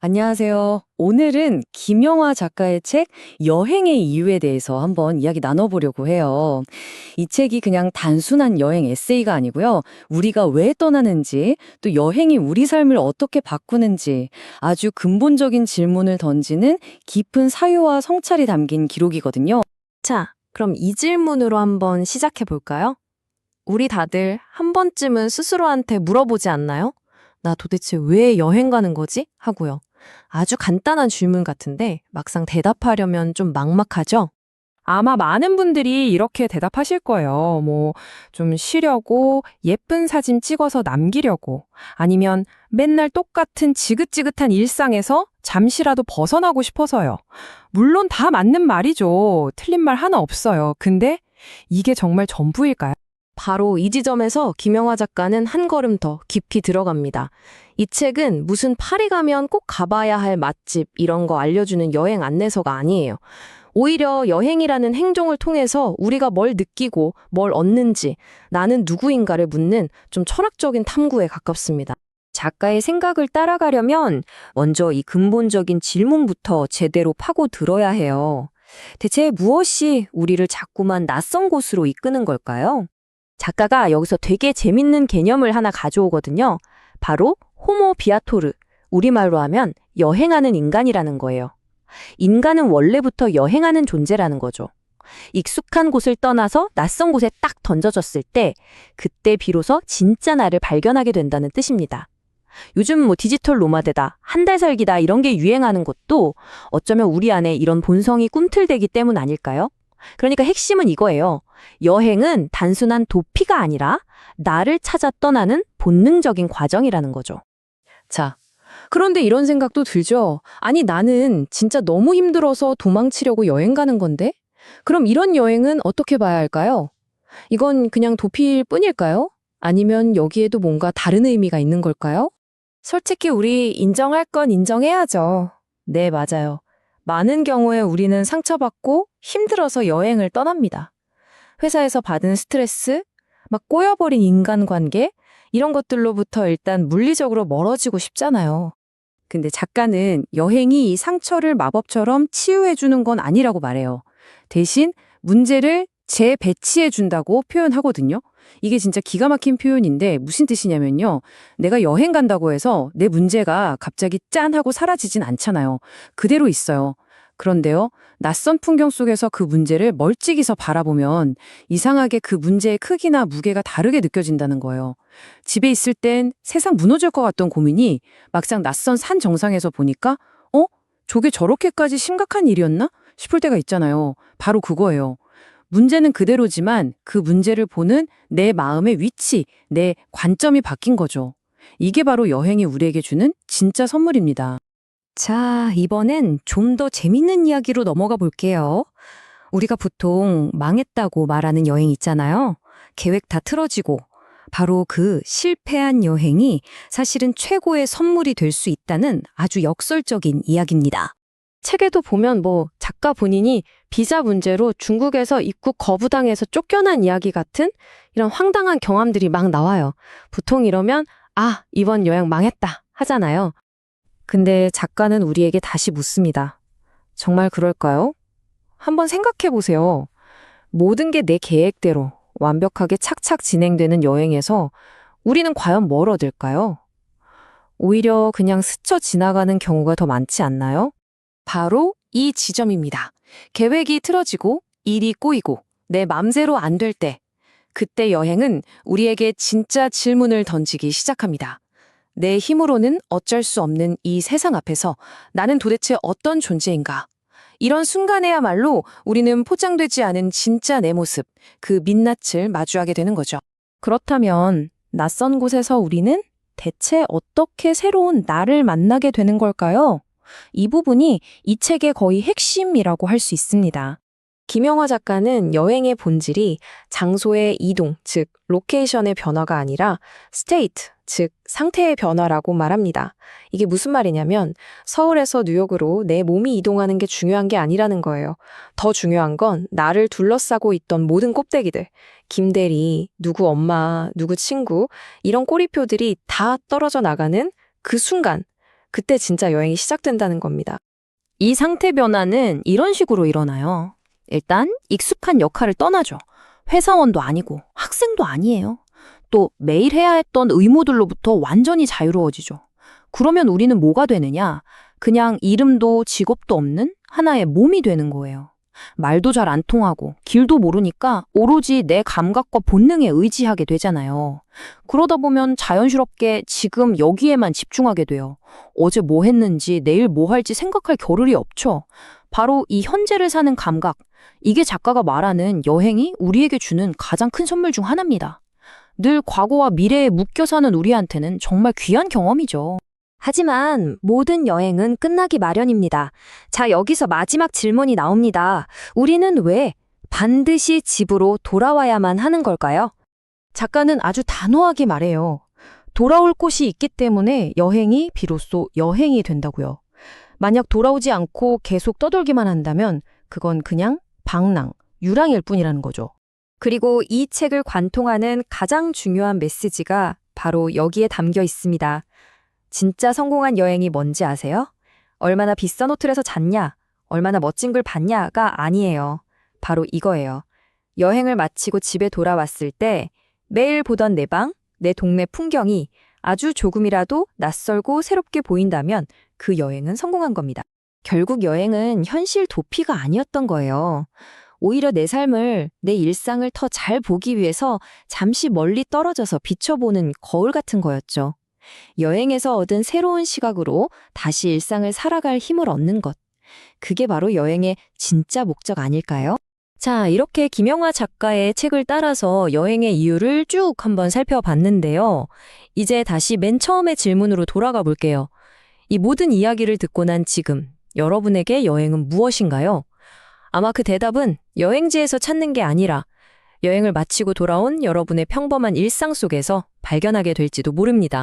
안녕하세요. 오늘은 김영하 작가의 책 여행의 이유에 대해서 한번 이야기 나눠보려고 해요. 이 책이 그냥 단순한 여행 에세이가 아니고요. 우리가 왜 떠나는지, 또 여행이 우리 삶을 어떻게 바꾸는지 아주 근본적인 질문을 던지는 깊은 사유와 성찰이 담긴 기록이거든요. 자, 그럼 이 질문으로 한번 시작해 볼까요? 우리 다들 한 번쯤은 스스로한테 물어보지 않나요? 나 도대체 왜 여행 가는 거지? 하고요. 아주 간단한 질문 같은데 막상 대답하려면 좀 막막하죠? 아마 많은 분들이 이렇게 대답하실 거예요. 뭐, 좀 쉬려고, 예쁜 사진 찍어서 남기려고, 아니면 맨날 똑같은 지긋지긋한 일상에서 잠시라도 벗어나고 싶어서요. 물론 다 맞는 말이죠. 틀린 말 하나 없어요. 근데 이게 정말 전부일까요? 바로 이 지점에서 김영하 작가는 한 걸음 더 깊이 들어갑니다. 이 책은 무슨 파리 가면 꼭 가봐야 할 맛집 이런 거 알려주는 여행 안내서가 아니에요. 오히려 여행이라는 행동을 통해서 우리가 뭘 느끼고 뭘 얻는지 나는 누구인가를 묻는 좀 철학적인 탐구에 가깝습니다. 작가의 생각을 따라가려면 먼저 이 근본적인 질문부터 제대로 파고 들어야 해요. 대체 무엇이 우리를 자꾸만 낯선 곳으로 이끄는 걸까요? 작가가 여기서 되게 재밌는 개념을 하나 가져오거든요. 바로 호모 비아토르, 우리말로 하면 여행하는 인간이라는 거예요. 인간은 원래부터 여행하는 존재라는 거죠. 익숙한 곳을 떠나서 낯선 곳에 딱 던져졌을 때, 그때 비로소 진짜 나를 발견하게 된다는 뜻입니다. 요즘 뭐 디지털 노마드다, 한 달 살기다 이런 게 유행하는 것도 어쩌면 우리 안에 이런 본성이 꿈틀대기 때문 아닐까요? 그러니까 핵심은 이거예요. 여행은 단순한 도피가 아니라 나를 찾아 떠나는 본능적인 과정이라는 거죠. 자, 그런데 이런 생각도 들죠. 아니, 나는 진짜 너무 힘들어서 도망치려고 여행 가는 건데? 그럼 이런 여행은 어떻게 봐야 할까요? 이건 그냥 도피일 뿐일까요? 아니면 여기에도 뭔가 다른 의미가 있는 걸까요? 솔직히 우리 인정할 건 인정해야죠. 네, 맞아요. 많은 경우에 우리는 상처받고 힘들어서 여행을 떠납니다. 회사에서 받은 스트레스, 막 꼬여버린 인간관계, 이런 것들로부터 일단 물리적으로 멀어지고 싶잖아요. 근데 작가는 여행이 이 상처를 마법처럼 치유해주는 건 아니라고 말해요. 대신 문제를 재배치해준다고 표현하거든요. 이게 진짜 기가 막힌 표현인데 무슨 뜻이냐면요. 내가 여행 간다고 해서 내 문제가 갑자기 짠 하고 사라지진 않잖아요. 그대로 있어요. 그런데요, 낯선 풍경 속에서 그 문제를 멀찍이서 바라보면 이상하게 그 문제의 크기나 무게가 다르게 느껴진다는 거예요. 집에 있을 땐 세상 무너질 것 같던 고민이 막상 낯선 산 정상에서 보니까, 어? 저게 저렇게까지 심각한 일이었나? 싶을 때가 있잖아요. 바로 그거예요. 문제는 그대로지만 그 문제를 보는 내 마음의 위치, 내 관점이 바뀐 거죠. 이게 바로 여행이 우리에게 주는 진짜 선물입니다. 자, 이번엔 좀 더 재밌는 이야기로 넘어가 볼게요. 우리가 보통 망했다고 말하는 여행 있잖아요. 계획 다 틀어지고. 바로 그 실패한 여행이 사실은 최고의 선물이 될 수 있다는 아주 역설적인 이야기입니다. 책에도 보면 뭐 작가 본인이 비자 문제로 중국에서 입국 거부당해서 쫓겨난 이야기 같은 이런 황당한 경험들이 막 나와요. 보통 이러면 아, 이번 여행 망했다 하잖아요. 근데 작가는 우리에게 다시 묻습니다. 정말 그럴까요? 한번 생각해 보세요. 모든 게 내 계획대로 완벽하게 착착 진행되는 여행에서 우리는 과연 뭘 얻을까요? 오히려 그냥 스쳐 지나가는 경우가 더 많지 않나요? 바로 이 지점입니다. 계획이 틀어지고 일이 꼬이고 내 맘대로 안 될 때, 그때 여행은 우리에게 진짜 질문을 던지기 시작합니다. 내 힘으로는 어쩔 수 없는 이 세상 앞에서 나는 도대체 어떤 존재인가? 이런 순간에야말로 우리는 포장되지 않은 진짜 내 모습, 그 민낯을 마주하게 되는 거죠. 그렇다면 낯선 곳에서 우리는 대체 어떻게 새로운 나를 만나게 되는 걸까요? 이 부분이 이 책의 거의 핵심이라고 할 수 있습니다. 김영하 작가는 여행의 본질이 장소의 이동, 즉 로케이션의 변화가 아니라 스테이트, 즉 상태의 변화라고 말합니다. 이게 무슨 말이냐면 서울에서 뉴욕으로 내 몸이 이동하는 게 중요한 게 아니라는 거예요. 더 중요한 건 나를 둘러싸고 있던 모든 껍데기들, 김대리, 누구 엄마, 누구 친구 이런 꼬리표들이 다 떨어져 나가는 그 순간 그때 진짜 여행이 시작된다는 겁니다. 이 상태 변화는 이런 식으로 일어나요. 일단 익숙한 역할을 떠나죠. 회사원도 아니고 학생도 아니에요. 또 매일 해야 했던 의무들로부터 완전히 자유로워지죠. 그러면 우리는 뭐가 되느냐? 그냥 이름도 직업도 없는 하나의 몸이 되는 거예요. 말도 잘 안 통하고 길도 모르니까 오로지 내 감각과 본능에 의지하게 되잖아요. 그러다 보면 자연스럽게 지금 여기에만 집중하게 돼요. 어제 뭐 했는지 내일 뭐 할지 생각할 겨를이 없죠. 바로 이 현재를 사는 감각. 이게 작가가 말하는 여행이 우리에게 주는 가장 큰 선물 중 하나입니다. 늘 과거와 미래에 묶여 사는 우리한테는 정말 귀한 경험이죠. 하지만 모든 여행은 끝나기 마련입니다. 자, 여기서 마지막 질문이 나옵니다. 우리는 왜 반드시 집으로 돌아와야만 하는 걸까요? 작가는 아주 단호하게 말해요. 돌아올 곳이 있기 때문에 여행이 비로소 여행이 된다고요. 만약 돌아오지 않고 계속 떠돌기만 한다면 그건 그냥 방랑, 유랑일 뿐이라는 거죠. 그리고 이 책을 관통하는 가장 중요한 메시지가 바로 여기에 담겨 있습니다. 진짜 성공한 여행이 뭔지 아세요? 얼마나 비싼 호텔에서 잤냐, 얼마나 멋진 걸 봤냐가 아니에요. 바로 이거예요. 여행을 마치고 집에 돌아왔을 때 매일 보던 내 방, 내 동네 풍경이 아주 조금이라도 낯설고 새롭게 보인다면 그 여행은 성공한 겁니다. 결국 여행은 현실 도피가 아니었던 거예요. 오히려 내 삶을, 내 일상을 더 잘 보기 위해서 잠시 멀리 떨어져서 비춰보는 거울 같은 거였죠. 여행에서 얻은 새로운 시각으로 다시 일상을 살아갈 힘을 얻는 것. 그게 바로 여행의 진짜 목적 아닐까요? 자, 이렇게 김영화 작가의 책을 따라서 여행의 이유를 쭉 한번 살펴봤는데요. 이제 다시 맨 처음의 질문으로 돌아가 볼게요. 이 모든 이야기를 듣고 난 지금 여러분에게 여행은 무엇인가요? 아마 그 대답은 여행지에서 찾는 게 아니라 여행을 마치고 돌아온 여러분의 평범한 일상 속에서 발견하게 될지도 모릅니다.